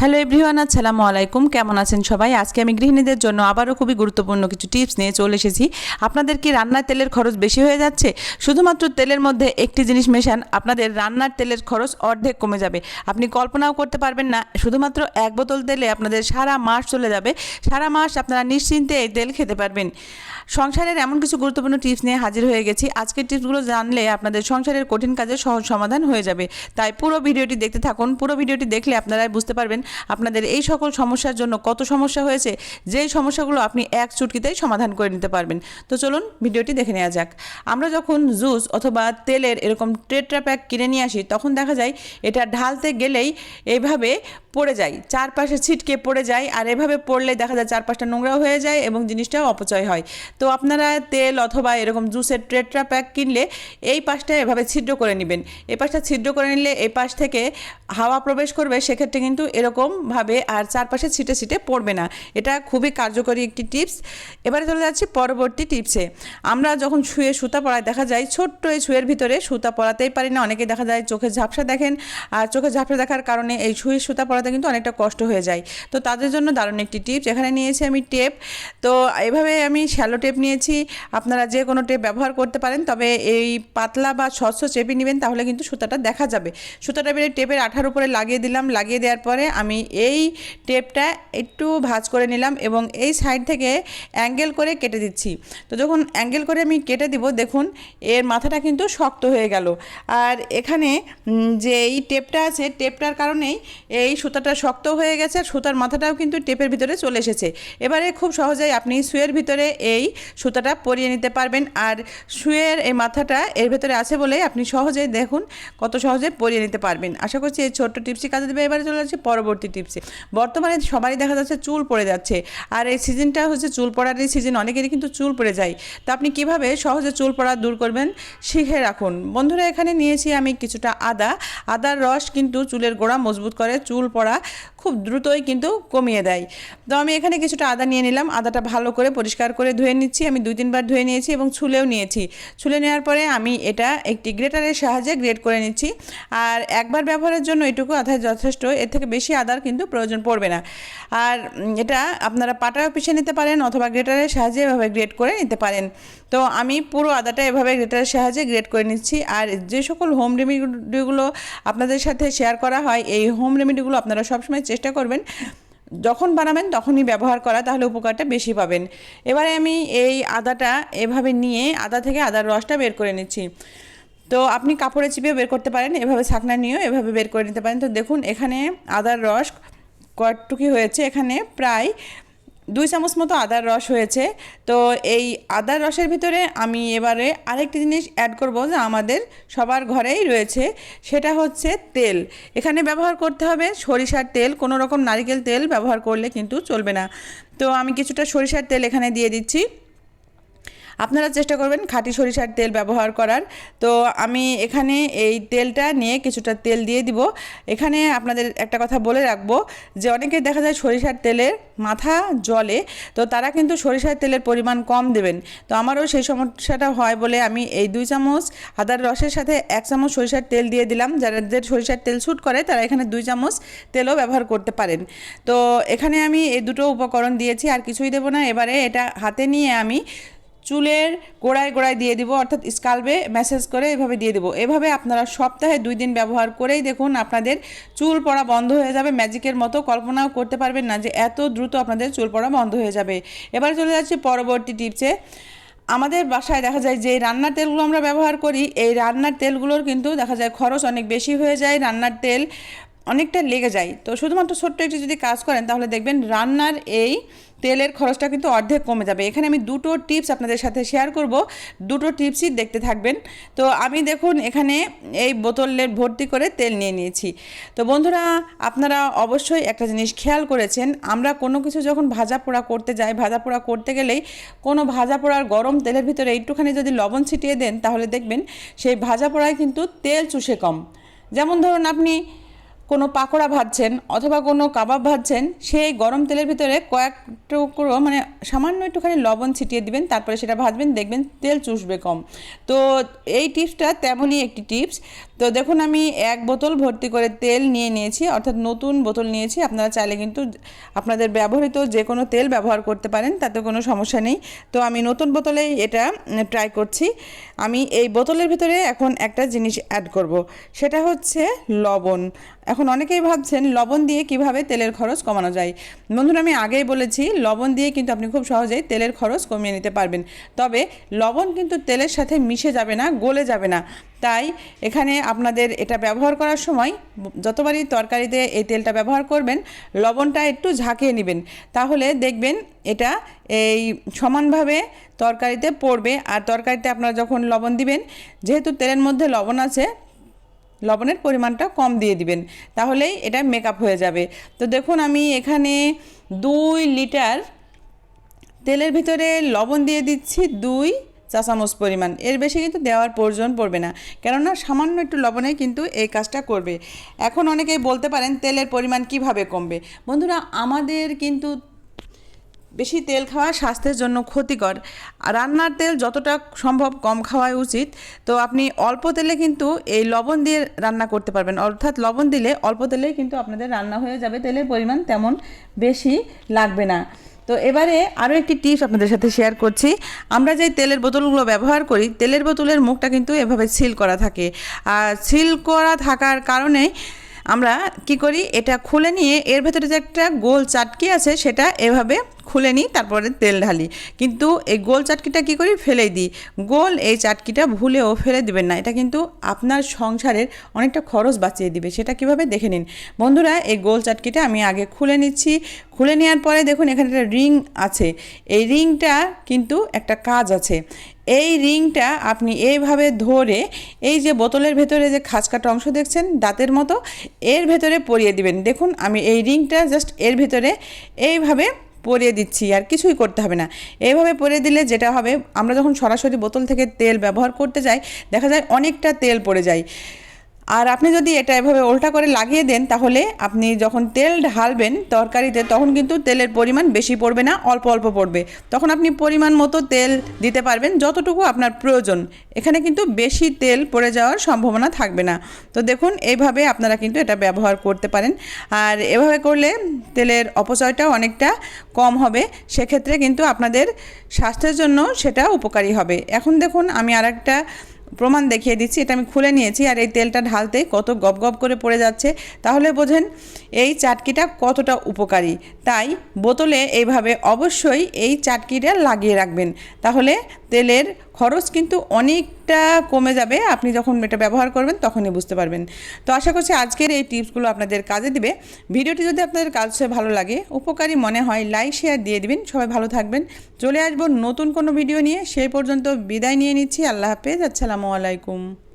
Hello everyone আসসালামু আলাইকুম। কেমন আছেন সবাই? আজকে আমি গৃহিণীদের জন্য আবারও খুবই গুরুত্বপূর্ণ কিছু টিপস নিয়ে চলে এসেছি। আপনাদের কি রান্নার তেলের খরচ বেশি হয়ে যাচ্ছে? শুধুমাত্র তেলের মধ্যে একটি জিনিস মেশান, আপনাদের রান্নার তেলের খরচ অর্ধেক কমে যাবে। আপনি কল্পনাও করতে পারবেন না, শুধুমাত্র এক বোতল তেলে আপনাদের সারা মাস চলে যাবে। সারা মাস আপনারা নিশ্চিন্তে এই তেল খেতে পারবেন। সংসারের এমন কিছু গুরুত্বপূর্ণ টিপস নিয়ে হাজির হয়ে গেছি। আজকের টিপসগুলো জানলে আপনাদের সংসারের কঠিন কাজের সহজ সমাধান হয়ে যাবে। তাই পুরো ভিডিওটি দেখতে থাকুন। পুরো ভিডিওটি দেখলে আপনারাই বুঝতে পারবেন আপনাদের এই সকল সমস্যার জন্য কত সমস্যা হয়েছে, যেই সমস্যাগুলো আপনি এক চুটকিতেই সমাধান করে নিতে পারবেন। তো চলুন ভিডিওটি দেখে নেওয়া যাক। আমরা যখন জুস অথবা তেলের এরকম টেট্রা প্যাক কিনে নিয়ে আসি, তখন দেখা যায় এটা ঢালতে গেলেই এইভাবে পড়ে যায়। চারপাশে ছিটকে পড়ে যায় আর এভাবে পড়লে দেখা যায় চারপাশটা নোংরা হয়ে যায় এবং জিনিসটাও অপচয় হয়। তো আপনারা তেল অথবা এরকম জুসের ট্রেট্রা প্যাক কিনলে এই পাশটা এভাবে ছিদ্র করে নেবেন। এই পাশটা ছিদ্র করে নিলে এই পাশ থেকে হাওয়া প্রবেশ করবে, সেক্ষেত্রে কিন্তু এরকমভাবে আর চারপাশে ছিটে ছিটে পড়বে না। এটা খুবই কার্যকরী একটি টিপস। এবারে চলে যাচ্ছি পরবর্তী টিপসে। আমরা যখন শুয়ে সুতা পড়ায় দেখা যায়, ছোট্ট এই শুয়ের ভিতরে সুতা পড়াতেই পারি না। অনেকে দেখা যায় চোখে ঝাপসা দেখেন আর চোখে ঝাপসা দেখার কারণে এই শুয়ে সুতা পড়াতে কিন্তু অনেকটা কষ্ট হয়ে যায়। তো তাদের জন্য দারুণ একটি টিপস। এখানে নিয়েছি আমি টেপ। তো এভাবে আমি শ্যালো টেপ নিয়েছি। আপনারা যে কোনো টেপ ব্যবহার করতে পারেন, তবে এই পাতলা বা স্বচ্ছ চেপে নেবেন, তাহলে কিন্তু সুতাটা দেখা যাবে। সুতাটা বেড়ে টেপের আঠার উপরে লাগিয়ে দিলাম। লাগিয়ে দেওয়ার পরে আমি এই টেপটা একটু ভাজ করে নিলাম এবং এই সাইড থেকে অ্যাঙ্গেল করে কেটে দিচ্ছি। তো যখন অ্যাঙ্গেল করে আমি কেটে দিব, দেখুন, এর মাথাটা কিন্তু শক্ত হয়ে গেল। আর এখানে যে এই টেপটা আছে, টেপটার কারণেই এই সুতাটা শক্ত হয়ে গেছে আর সুতার মাথাটাও কিন্তু টেপের ভিতরে চলে এসেছে। এবারে খুব সহজেই আপনি সুয়ের ভিতরে এই সুতাটা পরিয়ে নিতে পারবেন আর সুয়ের এই মাথাটা এর ভেতরে আছে বলেই আপনি সহজেই দেখুন কত সহজে পরিয়ে নিতে পারবেন। আশা করছি এই ছোট্ট টিপসই কাজে দেবে। এবারে চলে যাচ্ছে পরবর্তী টিপসে বর্তমানে সবারই দেখা যাচ্ছে চুল পড়ে যাচ্ছে। আর এই সিজনটা হচ্ছে চুল পড়ার এই সিজন অনেকেরই কিন্তু চুল পড়ে যায়। তো আপনি কীভাবে সহজে চুল পড়া দূর করবেন শিখে রাখুন। বন্ধুরা, এখানে নিয়েছি আমি কিছুটা আদা। আদার রস কিন্তু চুলের গোড়া মজবুত করে চুল পড়া খুব দ্রুতই কিন্তু কমিয়ে দেয়। তো আমি এখানে কিছুটা আদা নিয়ে নিলাম। আদাটা ভালো করে পরিষ্কার করে ধুয়ে নিচ্ছি। আমি দুই তিনবার ধুয়ে নিয়েছি এবং ছুলেও নিয়েছি। ছুলে নেওয়ার পরে আমি এটা একটি গ্রেটারের সাহায্যে গ্রেট করে নিচ্ছি। আর একবার ব্যবহারের জন্য এটুকু আদায় যথেষ্ট। এর থেকে বেশি আদার কিন্তু প্রয়োজন পড়বে না। আর এটা আপনারা পাটাও পিষে নিতে পারেন অথবা গ্রেটারের সাহায্যে এভাবে গ্রেট করে নিতে পারেন। তো আমি পুরো আদাটা এভাবে গ্রেটারের সাহায্যে গ্রেট করে নিচ্ছি। আর যে সকল হোম রেমিডিগুলো আপনাদের সাথে শেয়ার করা হয়, এই হোম রেমিডিগুলো আপনারা সবসময় চেষ্টা করবেন। যখন বানাবেন তখনই ব্যবহার করা, তাহলে উপকারটা বেশি পাবেন। এবারে আমি এই আদাটা এভাবে নিয়ে আদা থেকে আদার রসটা বের করে নিচ্ছি। তো আপনি কাপড়ে চিপে বের করতে পারেন, এভাবে ছাকনা নিয়েও এভাবে বের করে নিতে পারেন। তো দেখুন, এখানে আদার রস কয়েকটুকি হয়েছে, এখানে প্রায় দুই চামচ মতো আদার রস হয়েছে। তো এই আদার রসের ভিতরে আমি এবারে আরেকটি জিনিস অ্যাড করব যে আমাদের সবার ঘরেই রয়েছে, সেটা হচ্ছে তেল। এখানে ব্যবহার করতে হবে সরিষার তেল, কোনো রকম নারিকেল তেল ব্যবহার করলে কিন্তু চলবে না। তো আমি কিছুটা সরিষার তেল এখানে দিয়ে দিচ্ছি। আপনারা চেষ্টা করবেন খাঁটি সরিষার তেল ব্যবহার করার। তো আমি এখানে এই তেলটা নিয়ে কিছুটা তেল দিয়ে দিব। এখানে আপনাদের একটা কথা বলে রাখব যে অনেকে দেখা যায় সরিষার তেলের মাথা জলে তো তারা কিন্তু সরিষার তেলের পরিমাণ কম দেবেন। তো আমারও সেই সমস্যাটা হয় বলে আমি এই দুই চামচ আদার রসের সাথে এক চামচ সরিষার তেল দিয়ে দিলাম। যাদের সরিষার তেল শ্যুট করে, তারা এখানে দুই চামচ তেলও ব্যবহার করতে পারেন। তো এখানে আমি এই দুটো উপকরণ দিয়েছি, আর কিছুই দেবো না। এবারে এটা হাতে নিয়ে আমি চুলের গোড়ায় গোড়ায় দিয়ে দিব, অর্থাৎ স্কাল্পে ম্যাসেজ করে এভাবে দিয়ে দেবো। এভাবে আপনারা সপ্তাহে দুই দিন ব্যবহার করেই দেখুন আপনাদের চুল পড়া বন্ধ হয়ে যাবে। ম্যাজিকের মতো কল্পনাও করতে পারবেন না যে এত দ্রুত আপনাদের চুল পড়া বন্ধ হয়ে যাবে। এবার চলে যাচ্ছি পরবর্তী টিপসে আমাদের বাসায় দেখা যায় যে রান্নার তেলগুলো আমরা ব্যবহার করি, এই রান্নার তেলগুলোর কিন্তু দেখা যায় খরচ অনেক বেশি হয়ে যায়। রান্নার তেল অনেকটা লেগে যায়। তো শুধুমাত্র ছোট্ট একটু যদি কাজ করেন, তাহলে দেখবেন রান্নার এই তেলের খরচটা কিন্তু অর্ধেক কমে যাবে। এখানে আমি দুটো টিপস আপনাদের সাথে শেয়ার করব। দুটো টিপসই দেখতে থাকবেন। তো আমি দেখুন এখানে এই বোতলের ভর্তি করে তেল নিয়ে নিয়েছি। তো বন্ধুরা, আপনারা অবশ্যই একটা জিনিস খেয়াল করেছেন, আমরা কোনো কিছু যখন ভাজা পোড়া করতে যাই, ভাজা পোড়া করতে গেলেই কোনো ভাজা পোড়ার গরম তেলের ভিতরে একটুখানি যদি লবণ ছিটিয়ে দেন, তাহলে দেখবেন সেই ভাজা পোড়ায় কিন্তু তেল চুষে কম। যেমন ধরুন আপনি কোনো পাকোড়া ভাজছেন অথবা কোনো কাবাব ভাজছেন, সেই গরম তেলের ভিতরে কয়েক টুকরো মানে সামান্য একটুখানি লবণ ছিটিয়ে দিবেন, তারপরে সেটা ভাজবেন, দেখবেন তেল চুষবে কম। তো এই টিপসটা তেমনই একটি টিপস তো দেখুন, আমি এক বোতল ভর্তি করে তেল নিয়ে নিয়েছি, অর্থাৎ নতুন বোতল নিয়েছি। আপনারা চাইলে কিন্তু আপনাদের ব্যবহৃত যে কোনো তেল ব্যবহার করতে পারেন, তাতে কোনো সমস্যা নেই। তো আমি নতুন বোতলেই এটা ট্রাই করছি। আমি এই বোতলের ভিতরে এখন একটা জিনিস অ্যাড করব, সেটা হচ্ছে লবণ। এখন অনেকেই ভাবছেন, লবণ দিয়ে কীভাবে তেলের খরচ কমানো যায়? বন্ধুরা, আমি আগেই বলেছি, লবণ দিয়ে কিন্তু আপনি খুব সহজেই তেলের খরচ কমিয়ে নিতে পারবেন। তবে লবণ কিন্তু তেলের সাথে মিশে যাবে না, গলে যাবে না। তাই এখানে আপনাদের এটা ব্যবহার করার সময় যতবারই তরকারিতে এই তেলটা ব্যবহার করবেন, লবণটা একটু ঝাঁকিয়ে নেবেন। তাহলে দেখবেন এটা এই সমানভাবে তরকারিতে পড়বে। আর তরকারিতে আপনারা যখন লবণ দিবেন, যেহেতু তেলের মধ্যে লবণ আছে, লবণের পরিমাণটা কম দিয়ে দিবেন। তাহলেই এটা মেকআপ হয়ে যাবে। তো দেখুন আমি এখানে দুই লিটার তেলের ভিতরে লবণ দিয়ে দিচ্ছি, দুই চা চামচ পরিমাণ। এর বেশি কিন্তু দেওয়ার প্রয়োজন পড়বে না। কেননা সামান্য একটু লবণে কিন্তু এই কাজটা করবে। এখন অনেকেই বলতে পারেন, তেলের পরিমাণ কীভাবে কমবে? বন্ধুরা, আমাদের কিন্তু বেশি তেল খাওয়া স্বাস্থ্যের জন্য ক্ষতিকর। রান্নার তেল যতটা সম্ভব কম খাওয়াই উচিত। তো আপনি অল্প তেলে কিন্তু এই লবণ দিয়ে রান্না করতে পারবেন। অর্থাৎ লবণ দিলে অল্প তেলেই কিন্তু আপনাদের রান্না হয়ে যাবে। তেলের পরিমাণ তেমন বেশি লাগবে না। তো এবারে আরও একটি টিপস আপনাদের সাথে শেয়ার করছি। আমরা যে তেলের বোতলগুলো ব্যবহার করি, তেলের বোতলের মুখটা কিন্তু এভাবে সিল করা থাকে। আর সিল করা থাকার কারণে আমরা কি করি? এটা খুলে নিয়ে এর ভেতরে যে একটা গোল চাটকি আছে, সেটা এভাবে খুলে নিই, তারপরে তেল ঢালি। কিন্তু এই গোল চাটকিটা কি করি? ফেলে দিই। গোল এই চাটকিটা ভুলেও ফেলে দিবেন না। এটা কিন্তু আপনার সংসারের অনেকটা খরচ বাঁচিয়ে দিবে। সেটা কীভাবে দেখে নিন? বন্ধুরা, এই গোল চাটকিটা আমি আগে খুলে নিচ্ছি। খুলে নেওয়ার পরে দেখুন, এখানে একটা রিং আছে। এই রিংটা কিন্তু একটা কাজ আছে। এই রিংটা আপনি এইভাবে ধরে এই যে বোতলের ভেতরে যে খাঁচকাটা অংশ দেখছেন, দাঁতের মতো, এর ভেতরে পরিয়ে দিবেন। দেখুন, আমি এই রিংটা জাস্ট এর ভেতরে এইভাবে পরিয়ে দিচ্ছি, আর কিছুই করতে হবে না। এইভাবে পরিয়ে দিলে যেটা হবে, আমরা যখন সরাসরি বোতল থেকে তেল ব্যবহার করতে যাই, দেখা যায় অনেকটা তেল পড়ে যায়। আর আপনি যদি এটা এভাবে উল্টা করে লাগিয়ে দেন, তাহলে আপনি যখন তেল ঢালবেন তরকারিতে, তখন কিন্তু তেলের পরিমাণ বেশি পড়বে না, অল্প অল্প পড়বে। তখন আপনি পরিমাণ মতো তেল দিতে পারবেন, যতটুকু আপনার প্রয়োজন। এখানে কিন্তু বেশি তেল পড়ে যাওয়ার সম্ভাবনা থাকবে না। তো দেখুন এইভাবে আপনারা কিন্তু এটা ব্যবহার করতে পারেন। আর এভাবে করলে তেলের অপচয়টাও অনেকটা কম হবে। সেক্ষেত্রে কিন্তু আপনাদের স্বাস্থ্যের জন্য সেটা উপকারী হবে। এখন দেখুন, আমি আরেকটা প্রমাণ দেখিয়ে দিচ্ছি, এটা আমি খুলে নিয়েছি আর এই তেলটা ঢালতে কত গপ গপ করে পড়ে যাচ্ছে। তাহলে বোঝেন এই চাটকিটা কতটা উপকারী। তাই বোতলে এইভাবে অবশ্যই এই চাটকিটা লাগিয়ে রাখবেন। তাহলে তেলের খরচ কিন্তু অনেকটা কমে যাবে। আপনি যখন এটা ব্যবহার করবেন, তখনই বুঝতে পারবেন। তো আশা করছি আজকের এই টিপসগুলো আপনাদের কাজে দিবে। ভিডিওটি যদি আপনাদের কাছে ভালো লাগে, উপকারী মনে হয়, লাইক, শেয়ার দিয়ে দিবেন। সবাই ভালো থাকবেন। চলে আসব নতুন কোনো ভিডিও নিয়ে। সেই পর্যন্ত বিদায় নিয়ে নিচ্ছি। আল্লাহ হাফেজ। আসসালামু আলাইকুম।